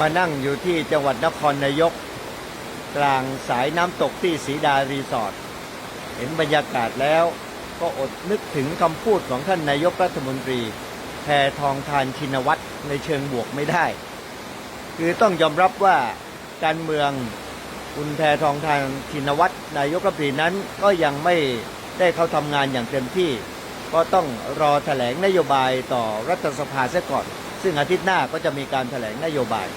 มานั่งอยู่ที่จังหวัดนครนายก กลางสายน้ำตกที่สีดารีสอร์ทเห็นบรรยากาศแล้วก็อดนึกถึงคำพูดของท่านนายกรัฐมนตรีแพทองทานชินวัตรในเชิงบวกไม่ได้ คือต้องยอมรับว่าการเมืองคุณแพทองทานชินวัตรนายกรัฐมนตรีนั้นก็ยังไม่ได้เข้าทำงานอย่างเต็มที่ ก็ต้องรอแถลงนโยบายต่อรัฐสภาเสียก่อน ซึ่งอาทิตย์หน้าก็จะมีการแถลงนโยบาย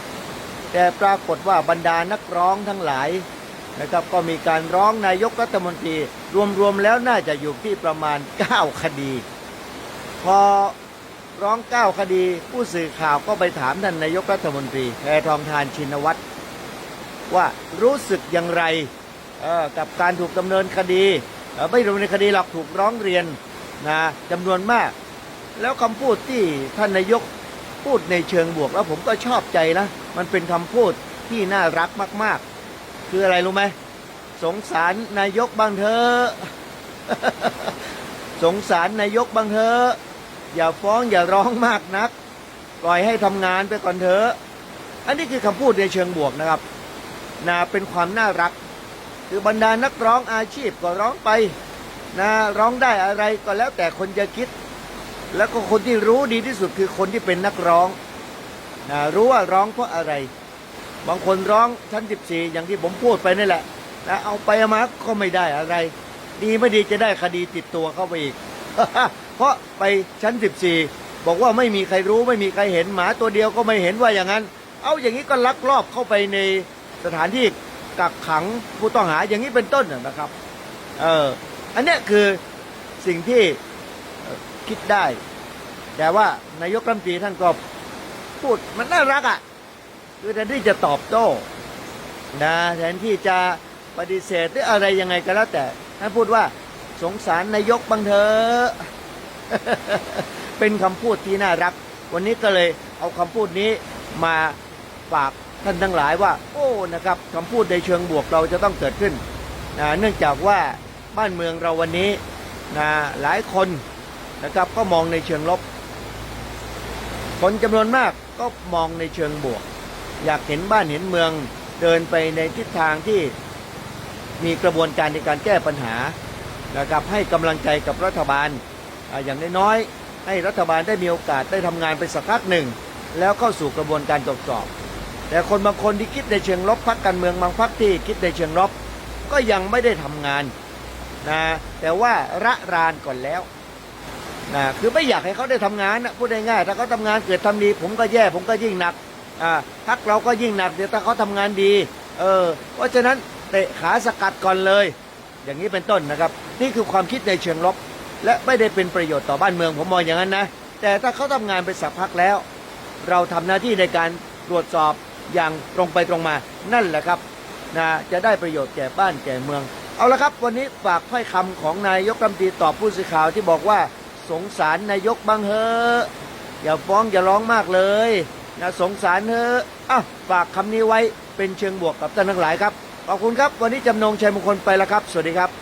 แต่ปรากฏว่าบรรดานักร้องทั้งหลายนะครับก็มีการร้องนายกรัฐมนตรีรวมๆแล้วน่าจะอยู่ที่ประมาณ 9 คดี พอร้อง 9 คดี ผู้สื่อข่าวก็ไปถามท่านนายกรัฐมนตรีแพทองทานชินวัตรว่ารู้สึกอย่างไรกับการถูกดำเนินคดีไม่ดำเนินคดีหรอกถูกร้องเรียนนะจำนวนมาก แล้วคำพูดที่ท่านนายก พูดในเชิงบวกแล้วผมก็ชอบใจนะ มันเป็นคำพูดที่น่ารักมาก ๆ คืออะไรรู้ไหมสงสารนายกบางเถอสงสารนายกบางเถออย่าฟ้องอย่าร้องมากนัก ปล่อยให้ทำงานไปก่อนเถอะ อันนี้คือคำพูดในเชิงบวกนะครับนะเป็นความน่ารัก คือบรรดานักร้องอาชีพก็ร้องไปนะร้องได้อะไรก็แล้วแต่คนจะคิด แล้วก็คนที่รู้ดีที่สุดคือคนที่เป็นนักร้องนะรู้ว่าร้องเพราะอะไร บางคนร้องชั้น 14 อย่างที่ผมพูดไปนี่แหละนะเอาไปอามาก็ไม่ได้อะไร ดีไม่ดีจะได้คดีติดตัวเข้าไปอีก เพราะไปชั้น 14 บอกว่าไม่มีใครรู้ไม่มีใครเห็นหมาตัวเดียวก็ไม่เห็นว่าอย่างนั้น เอาอย่างนี้ก็ลักลอบเข้าไปในสถานที่กักขังผู้ต้องหาอย่างนี้เป็นต้นนะครับ เออ อันนี้คือสิ่งที่ คิดได้ แต่ว่านายกรัฐมนตรีท่านก็พูดมันน่ารักอะคือแทนที่จะตอบโต้นะแทนที่จะปฏิเสธหรืออะไรยังไงก็แล้วแต่ท่านพูดว่าสงสารนายกบางเถอะเป็นคำพูดที่น่ารัก วันนี้ก็เลยเอาคำพูดนี้มาฝากท่านทั้งหลายว่า โอ้นะครับคำพูดในเชิงบวกเราจะต้องเกิดขึ้นนะเนื่องจากว่าบ้านเมืองเราวันนี้นะหลายคน นะครับ ก็มองในเชิงลบ คนจำนวนมากก็มองในเชิงบวก อยากเห็นบ้านเห็นเมืองเดินไปในทิศทางที่มีกระบวนการในการแก้ปัญหานะครับให้กำลังใจกับรัฐบาลอย่างน้อยๆให้รัฐบาลได้มีโอกาสได้ทำงานไปสักพักหนึ่ง แล้วเข้าสู่กระบวนการตรวจสอบ แต่คนบางคนที่คิดในเชิงลบพักการเมืองบางพักที่คิดในเชิงลบก็ยังไม่ได้ทำงานนะแต่ว่าระรานก่อนแล้ว นะคือไม่อยากให้เขาได้ทำงานนะพูดง่ายๆถ้าเขาทำงานเกิดทำดี ผมก็แย่ผมก็ยิ่งหนักอ่าพักเราก็ยิ่งหนักเดี๋ยวถ้าเขาทำงานดีเออเพราะฉะนั้นเตะขาสกัดก่อนเลย อย่างนี้เป็นต้นนะครับ นี่คือความคิดในเชิงลบ และไม่ได้เป็นประโยชน์ต่อบ้านเมืองผมมองอย่างนั้นนะแต่ถ้าเขาทำงานไปสักพักแล้ว เราทำหน้าที่ในการตรวจสอบอย่างตรงไปตรงมานั่นแหละครับนะจะได้ประโยชน์แก่บ้านแก่เมือง เอาละครับ วันนี้ฝากถ้อยคำของนายกรัฐมนตรีตอบผู้สื่อข่าวที่บอกว่า สงสารนายกบ้างเฮอะอย่าฟ้องอย่าร้องมากเลยนะสงสารเฮอะอะฝากคำนี้ไว้เป็นเชิงบวกกับท่านทั้งหลายครับ ขอบคุณครับ วันนี้จำนงชัยมงคลไปแล้วครับ สวัสดีครับ